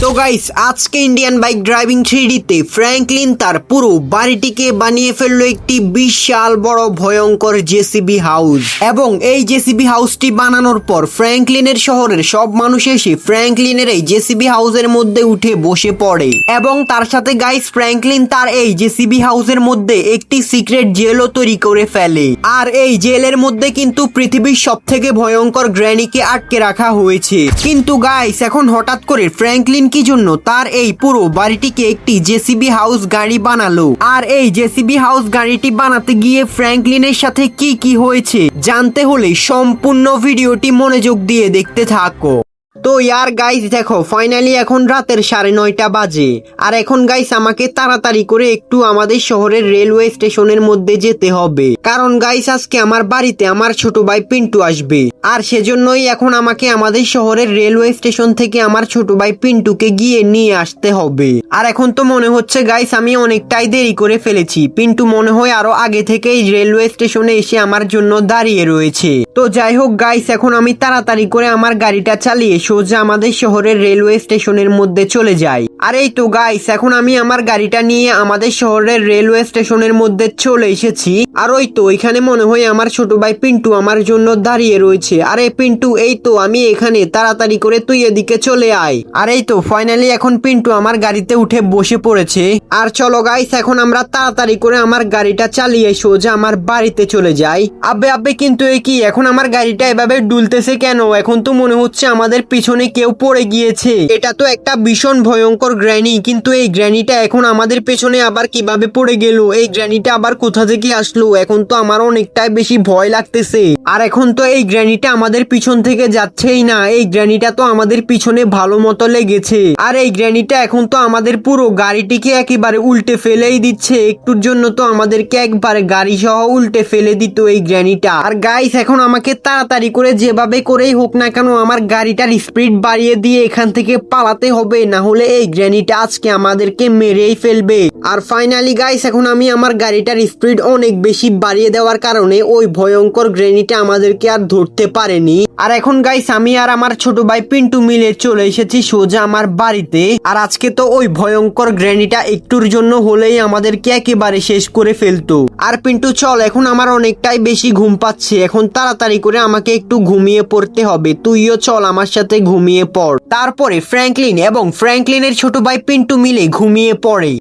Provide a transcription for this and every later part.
তো গাইস আজকে Indian bike driving থ্রিডিতে ফ্র্যাঙ্কলিন তার পুরো বাড়িটিকে বানিয়ে ফেলল একটি বিশাল বড় ভয়ঙ্কর জেসিবি হাউস এবং এই জেসিবি হাউসটি বানানোর পর ফ্র্যাঙ্কলিনের শহরের সব মানুষ এসে ফ্র্যাঙ্কলিনের এই জেসিবি হাউসের মধ্যে উঠে বসে পড়ে। এবং তার সাথে গাইস ফ্র্যাঙ্কলিন তার এই জেসিবি হাউসের মধ্যে একটি সিক্রেট জেলও তৈরি করে ফেলে। আর এই জেলের মধ্যে কিন্তু পৃথিবীর সব থেকে ভয়ঙ্কর গ্র্যানিকে আটকে রাখা হয়েছে। কিন্তু গাইস এখন হঠাৎ করে ফ্র্যাঙ্কলিন কি জন্য তার এই পুরো বাড়িটিকে একটি জেসিবি হাউস গাড়ি বানালো। আর এই জেসিবি হাউস গাড়িটি বানাতে গিয়ে ফ্র্যাঙ্কলিনের সাথে কি কি হয়েছে, জানতে হলে সম্পূর্ণ ভিডিওটি মনোযোগ দিয়ে দেখতে থাকো। তো ইয়ার গাইস দেখো ফাইনালি এখন রাতের সাড়ে নয়টা বাজে। আর এখন গাইস আমাকে তাড়াতাড়ি করে একটু আমাদের শহরের রেলওয়ে স্টেশনের মধ্যে যেতে হবে। কারণ গাইস আজকে আমার বাড়িতে আমার ছোট ভাই পিন্টু আসবে। আর সেজন্যই এখন আমাকে আমাদের শহরের রেলওয়ে স্টেশন থেকে আমার ছোট ভাই পিন্টুকে গিয়ে নিয়ে আসতে হবে। আর এখন তো মনে হচ্ছে গাইস আমি অনেকটাই দেরি করে ফেলেছি। পিন্টু মনে হয় আরও আগে থেকেই রেলওয়ে স্টেশনে এসে আমার জন্য দাঁড়িয়ে রয়েছে। তো যাই হোক গাইস এখন আমি তাড়াতাড়ি করে আমার গাড়িটা চালিয়ে সোজা আমাদের শহরের রেলওয়ে স্টেশনের মধ্যে চলে যাই আর এই তো গাইস এখন আমি আমার গাড়িটা নিয়ে আমাদের শহরের রেলওয়ে স্টেশনের মধ্যে চলে এসেছি। আর ওই তো এখানে মনে হয় আমার ছোট ভাই পিন্টু আমার জন্য দাঁড়িয়ে রয়েছে। আরে পিন্টু, এই তো আমি এখানে, তাড়াতাড়ি করে তুই এদিকে চলে আয়। আর এই তো ফাইনালি এখন পিন্টু আমার গাড়িতে উঠে বসে পড়েছে। আর চলো গাইস এখন আমরা তাড়াতাড়ি করে আমার গাড়িটা চালিয়ে সোজা আমার বাড়িতে চলে যাই। আব্বে আবে কিন্তু এ কি, এখন আমার গাড়িটা এভাবে ডুলতেছে কেন? এখন তো মনে হচ্ছে আমাদের পিছনে কেউ পড়ে গিয়েছে। এটা তো একটা ভীষণ ভয়ঙ্কর গ্র্যানি, কিন্তু এই গ্র্যানিটা এখন আমাদের পেছনে আবার কীভাবে পড়ে গেল? এই গ্র্যানিটা আবার কোথা থেকে আসলো? এখন তো আমার অনেকটাই বেশি ভয় লাগতেছে। আর এখন তো এই গ্র্যানিটা আমাদের পিছন থেকে যাচ্ছেই না। এই গ্র্যানিটা তো আমাদের পিছনে ভালো মতো লেগেছে। আর এই গ্র্যানিটা এখন তো আমাদের পুরো গাড়িটিকে একেবারে উল্টে ফেলেই দিচ্ছে। একটুর জন্য তো আমাদেরকে একবারে গাড়ি সহ উল্টে ফেলে দিত এই গ্র্যানিটা। আর গাইস এখন আমাকে তাড়াতাড়ি করে যেভাবে করেই হোক না কেন, আমার গাড়িটার স্পিড বাড়িয়ে দিয়ে এখান থেকে পালাতে হবে। না হলে এই গ্র্যানিটা আজকে আমাদেরকে মেরেই ফেলবে। আর ফাইনালি গাইস এখন আমি আমার গাড়িটার স্পিড অনেক বেশি বাড়িয়ে দেওয়ার কারণে ওই ভয়ঙ্কর গ্রেনিটা আমাদেরকে আর ধরতে পারেনি। আর এখন গাইস আমি আর আমার ছোট ভাই পিন্টু মিলে চলে এসেছি সোজা আমার বাড়িতে। আর আজকে তো ওই ভয়ঙ্কর গ্র্যানিটা একটুর জন্য হলেই আমাদেরকে একেবারে শেষ করে ফেলতো। আর পিন্টু, চল, এখন আমার অনেকটাই বেশি ঘুম পাচ্ছে। এখন তাড়াতাড়ি করে আমাকে একটু ঘুমিয়ে পড়তে হবে। তুইও চল আমার সাথে ঘুমিয়ে পড়। তারপরে ফ্র্যাঙ্কলিন এবং ফ্র্যাঙ্কলিনের ছোট ভাই পিন্টু মিলে ঘুমিয়ে পড়ে।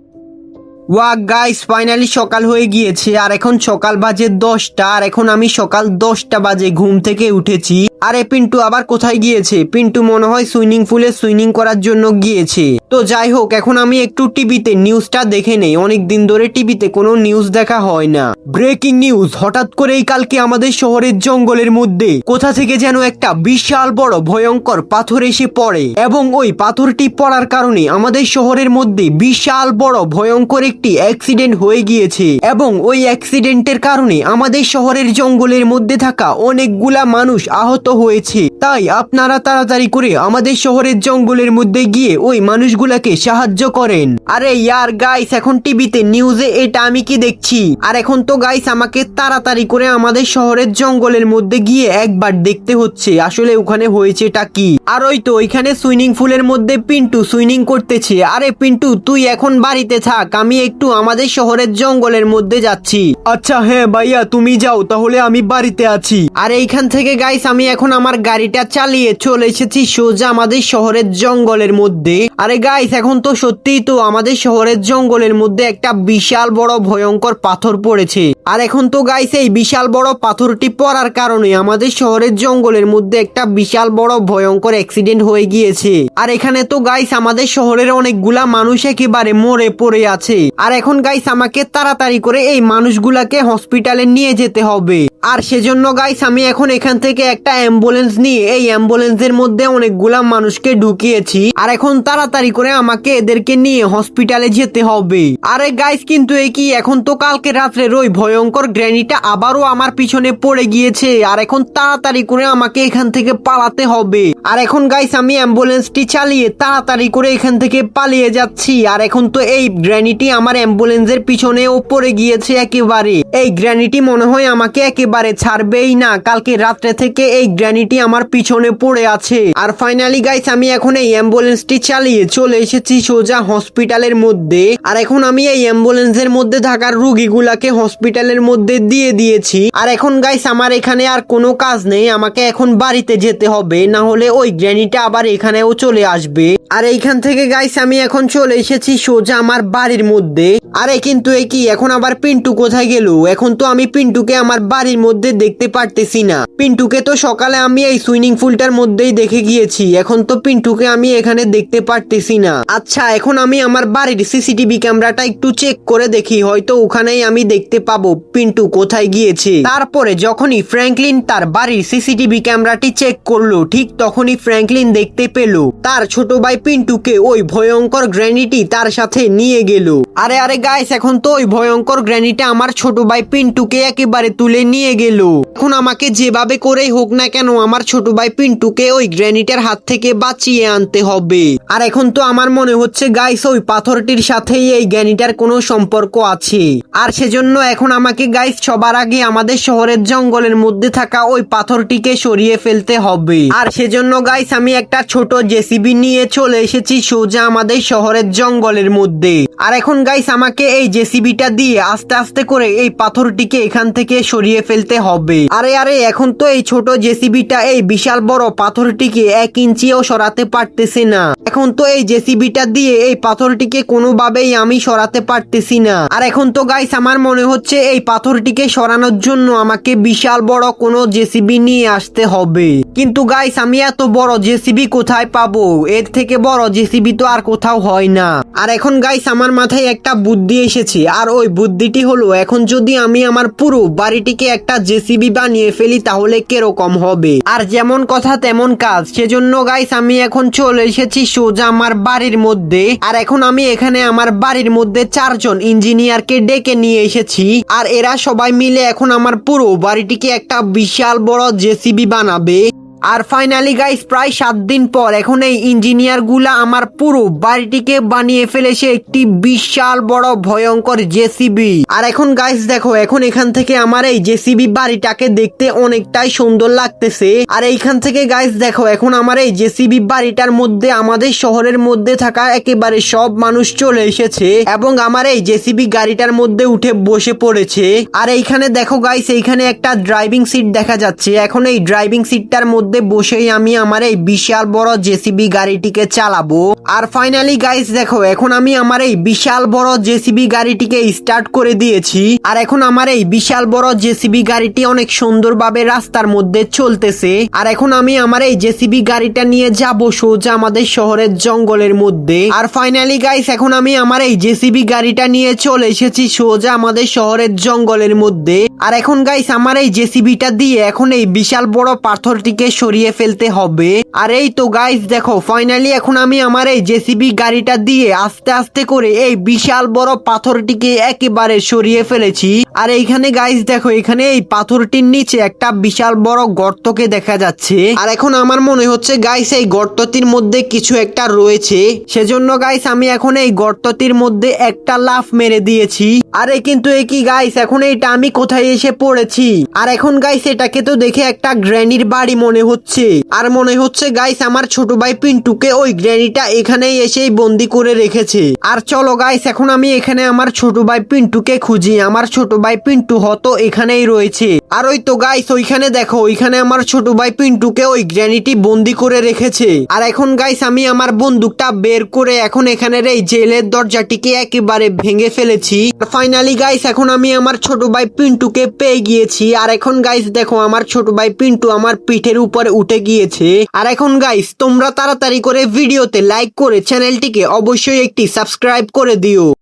ওয়া গাইস ফাইনালি সকাল হয়ে গিয়েছে। আর এখন সকাল বাজে দশটা, আর এখন আমি সকাল দশটা বাজে ঘুম থেকে উঠেছি। আরে, পিন্টু আবার কোথায় গিয়েছে? পিন্টু মনে হয় সুইমিং পুলে সুইমিং করার জন্য গিয়েছে। তো যাই হোক, এখন আমি একটু টিভিতে নিউজটা দেখে নেই। অনেক দিন ধরে টিভিতে কোনো নিউজ দেখা হয় না। ব্রেকিং নিউজ হঠাৎ করেই কালকে আমাদের শহরের জঙ্গলের মধ্যে, কোথা থেকে যেন একটা বিশাল বড় ভয়ঙ্কর পাথর এসে পড়ে এবং ওই পাথরটি পড়ার কারণে আমাদের শহরের মধ্যে বিশাল বড় ভয়ঙ্কর একটি অ্যাক্সিডেন্ট হয়ে গিয়েছে এবং ওই অ্যাক্সিডেন্টের কারণে আমাদের শহরের জঙ্গলের মধ্যে থাকা অনেকগুলা মানুষ আহত হয়েছে। তাই আপনারা তাড়াতাড়ি করে আমাদের শহরের জঙ্গলের মধ্যে গিয়ে ওই মানুষগুলাকে সাহায্য করেন। আরে ইয়ার গাইস এখন টিভিতে নিউজে এটা আমি কি দেখছি? আর এখন তো গাইস আমাকে তাড়াতাড়ি করে আমাদের শহরের জঙ্গলের মধ্যে গিয়ে একবার দেখতে হচ্ছে আসলে ওখানে হয়েছে হয়েছেটা কি? আর ওই তো ওইখানে সুইমিং পুলের মধ্যে পিন্টু সুইমিং করতেছে। আরে পিন্টু তুই এখন বাড়িতে থাক আমি একটু আমাদের শহরের জঙ্গলের মধ্যে যাচ্ছি। আচ্ছা হ্যাঁ ভাইয়া তুমি যাও তাহলে আমি বাড়িতে আছি। আর এইখান থেকে গাইস আমি এখন আমার গাড়িটা চালিয়ে চলে এসেছি সোজা আমাদের শহরের জঙ্গলের মধ্যে। আরে গাইস এখন তো সত্যিই তো আমাদের শহরের জঙ্গলের মধ্যে একটা বিশাল বড় ভয়ঙ্কর পাথর পড়েছে। আর এখন তো গাইস এই বিশাল বড় পাথরটি পড়ার কারণে আমাদের শহরের জঙ্গলের মধ্যে একটা বিশাল বড় ভয়ঙ্কর অ্যাক্সিডেন্ট হয়ে গিয়েছে। আর এখানে তো গাইস আমাদের শহরের অনেকগুলা মানুষ একেবারে মরে পড়ে আছে। আর এখন গাইস আমাকে তাড়াতাড়ি করে এই মানুষগুলাকে হসপিটালে নিয়ে যেতে হবে। আর সেজন্য গাইস আমি এখন এখান থেকে একটা অ্যাম্বুলেন্স নিয়ে এই অ্যাম্বুলেন্সের মধ্যে অনেকগুলা মানুষকে ঢুকিয়েছি। আর এখন তাড়াতাড়ি করে আমাকে এদেরকে নিয়ে হসপিটালে যেতে হবে। আরে গাইস কিন্তু এ কি? এখন তো কালকে রাত্রে ওই ভয়ঙ্কর গ্র্যানিটা আবারও আমার পিছনে পড়ে গিয়েছে। আর এখন তাড়াতাড়ি করে আমাকে এখান থেকে পালাতে হবে। আর এখন গাইস আমি অ্যাম্বুলেন্সটি চালিয়ে তাড়াতাড়ি করে এখান থেকে পালিয়ে যাচ্ছি। আর এখন তো এই গ্র্যানিটি আমার অ্যাম্বুলেন্সের পিছনেও পড়ে গিয়েছে একেবারে। এই গ্র্যানিটি মনে হয় আমাকে একেবারে ছাড়বেই না। কালকে রাত্রে থেকে এই গ্র্যানিটি আমার পিছনে পড়ে আছে। আর ফাইনালি গাইস আমি এখন এই অ্যাম্বুলেন্সটি চালিয়ে চলে চলে এসেছি, সোজা হসপিটালের মধ্যে। আর এখন আমি এই অ্যাম্বুলেন্সের মধ্যে থাকার রুগীগুলাকে হসপিটালের মধ্যে দিয়ে দিয়েছি। আর এখন গাইস আমার এখানে আর কোনো কাজ নেই। আমাকে এখন বাড়িতে যেতে হবে, না হলে ওই গ্র্যানিটা আবার এখানেও চলে আসবে। আর এইখান থেকে গাইস আমি এখন চলে এসেছি সোজা আমার বাড়ির মধ্যে। আরে, কিন্তু এ কি? এখন আবার পিন্টু কোথায় গেল? এখন তো আমি পিন্টুকে আমার বাড়ির মধ্যে দেখতে পারতেছি না। পিন্টুকে তো সকালে আমি এই সুইমিং পুলটার মধ্যেই দেখে গিয়েছি। এখন তো পিন্টুকে আমি এখানে দেখতে পারতেছি না। আচ্ছা এখন আমি আমার বাড়ির সিসিটিভি ক্যামেরাটা একটু চেক করে দেখি। হয়তো ওখানেই আমি দেখতে পাবো পিন্টু কোথায় গিয়েছে। তারপরে যখনই ফ্র্যাঙ্কলিন তার বাড়ির সিসিটিভি ক্যামেরাটি চেক করল, ঠিক তখনই ফ্র্যাঙ্কলিন দেখতে পেল। তার ছোট ভাই পিন্টুকে ওই ভয়ঙ্কর গ্র্যানিটি তার সাথে নিয়ে গেল। আরে আরে গাইস এখন তো ওই ভয়ঙ্কর গ্র্যানিটা আমার ছোট ভাই পিন্টুকে একেবারে তুলে নিয়ে গেল। এখন আমাকে যেভাবে করেই হোক না কেন আমার ছোট ভাই পিন্টুকে ওই গ্র্যানিটার হাত থেকে বাঁচিয়ে আনতে হবে। আর এখন তো আমার মনে হচ্ছে গাইস ওই পাথরটির সাথেই এই জ্ঞানীটার কোনো সম্পর্ক আছে। আর সেজন্য এখন আমাকে গাইস সবার আগে আমাদের শহরের জঙ্গলের মধ্যে থাকা ওই পাথরটিকে সরিয়ে ফেলতে হবে। আর সেজন্য গাইস আমি একটা ছোট জেসিবি নিয়ে চলে এসেছি সোজা আমাদের শহরের জঙ্গলের মধ্যে। আর এখন গাইস আমাকে এই জেসিবিটা দিয়ে আস্তে আস্তে করে এই পাথরটিকে এখান থেকে সরিয়ে ফেলতে হবে। আরে আরে, এখন তো এই ছোট জেসিবিটা এই বিশাল বড় পাথরটিকে এক ইঞ্চিও সরাতে পারতেছে না। এখন তো এই জেসিবিটা দিয়ে এই পাথরটিকে কোনোভাবেই আমি সরাতে পারতেছি না। আর এখন তো গাইস আমার মনে হচ্ছে এই পাথরটিকে সরানোর জন্য আমাকে বিশাল বড় কোনো জেসিবি নিয়ে আসতে হবে। কিন্তু গাইস আমি এত বড় জেসিবি কোথায় পাবো? এর থেকে বড় জেসিবি তো আর কোথাও হয় না। আর এখন গাইস আমার মাথায় একটা বুদ্ধি এসেছে। আর ওই বুদ্ধিটি হলো, এখন যদি আমি আমার পুরো বাড়িটিকে একটা জেসিবি বানিয়ে ফেলি, তাহলে কীরকম হবে? আর যেমন কথা তেমন কাজ। সেজন্য গাইস আমি এখন চলে এসেছি সোজা আমার বাড়ির মধ্যে। আর এখন আমি এখানে আমার বাড়ির মধ্যে চারজন ইঞ্জিনিয়ারকে ডেকে নিয়ে এসেছি। আর এরা সবাই মিলে এখন আমার পুরো বাড়িটিকে একটা বিশাল বড় জেসিবি বানাবে। আর ফাইনালি গাইস প্রায় সাত দিন পর এখন এই ইঞ্জিনিয়ারগুলা আমার পুরো বাড়িটিকে বানিয়ে ফেলেছে একটি বিশাল বড় ভয়ঙ্কর জেসিবি। আর এখন গাইস দেখো, এখন এখান থেকে আমার এই জেসিবি বাড়িটাকে দেখতে অনেকটাই সুন্দর লাগতেছে। আর এইখান থেকে গাইস দেখো, এখন আমার এই জেসিবি বাড়িটার মধ্যে, আমাদের শহরের মধ্যে থাকা একেবারে সব মানুষ চলে এসেছে এবং আমার এই জেসিবি গাড়িটার মধ্যে উঠে বসে পড়েছে। আর এইখানে, দেখো গাইস এইখানে একটা ড্রাইভিং সিট দেখা যাচ্ছে। এখন এই ড্রাইভিং সিটটার মধ্যে বসেই আমি আমার এই বিশাল বড় জেসিবি গাড়িটিকে চালাবো। আর ফাইনালি গাইস দেখো, এখন আমি আমার এই বিশাল বড় জেসিবি গাড়িটিকে স্টার্ট করে দিয়েছি। আর এখন আমার এই বিশাল বড় জেসিবি গাড়িটি অনেক সুন্দরভাবে রাস্তার মধ্যে চলতেছে। আর এখন আমি আমার এই জেসিবি গাড়িটা নিয়ে যাব সোজা আমাদের শহরের জঙ্গলের মধ্যে। আর ফাইনালি গাইস এখন আমি আমার এই জেসিবি গাড়িটা নিয়ে চলে এসেছি সোজা আমাদের শহরের জঙ্গলের মধ্যে। আর এখন গাইস আমার এই জেসিবিটা দিয়ে এখন এই বিশাল বড় পাথরটিকে সরিয়ে ফেলতে হবে। আর এই তো গাইস দেখো ফাইনালি এখন আমি আমার এই জেসিবি গাড়িটা দিয়ে আস্তে আস্তে করে এই বিশাল বড় পাথরটিকে একেবারে সরিয়ে ফেলেছি। আর এইখানে গাইস দেখো, এখানে এই পাথরটির নিচে একটা বিশাল বড় গর্তকে দেখা যাচ্ছে। আর এখন আমার মনে হচ্ছে গাইস এই গর্তটির মধ্যে কিছু একটা রয়েছে। সেজন্য গাইস আমি এখন এই গর্তটির মধ্যে একটা লাফ মেরে দিয়েছি। আরে কিন্তু এ কি গাইস এখন এইটা আমি কোথায় এসে পড়েছি? আর এখন গাইস এটাকে তো দেখে একটা গ্র্যানির বাড়ি মনে হচ্ছে। আর মনে হচ্ছে, গাইস, আমার ছোট ভাই পিন্টুকে ওই গ্র্যানিটা এখানেই এসেই বন্দি করে রেখেছে। আর চলো, গাইস, এখন আমি এখানে আমার ছোট ভাই পিন্টুকে খুঁজি। আমার ছোট ভাই পিন্টু হতো এখানেই রয়েছে। আর ওই তো, গাইস, ওইখানে দেখো, ওইখানে আমার ছোট ভাই পিন্টুকে ওই গ্র্যানিটি বন্দি করে রেখেছে। আর এখন, গাইস, আমি আমার বন্দুকটা বের করে এখন এখানের এই জেলের দরজাটিকে একেবারে ভেঙে ফেলেছি। ফাইনালি গাইস, এখন আমি আমার ছোট ভাই পিন্টুকে পেয়ে গিয়েছি। আর এখন, গাইস, দেখো, আমার ছোট ভাই পিন্টু আমার পিঠের উপরে উঠে গিয়েছে। আর এখন গাইস তোমরা তাড়াতাড়ি করে ভিডিওতে লাইক করে চ্যানেলটিকে অবশ্যই একটি সাবস্ক্রাইব করে দিও।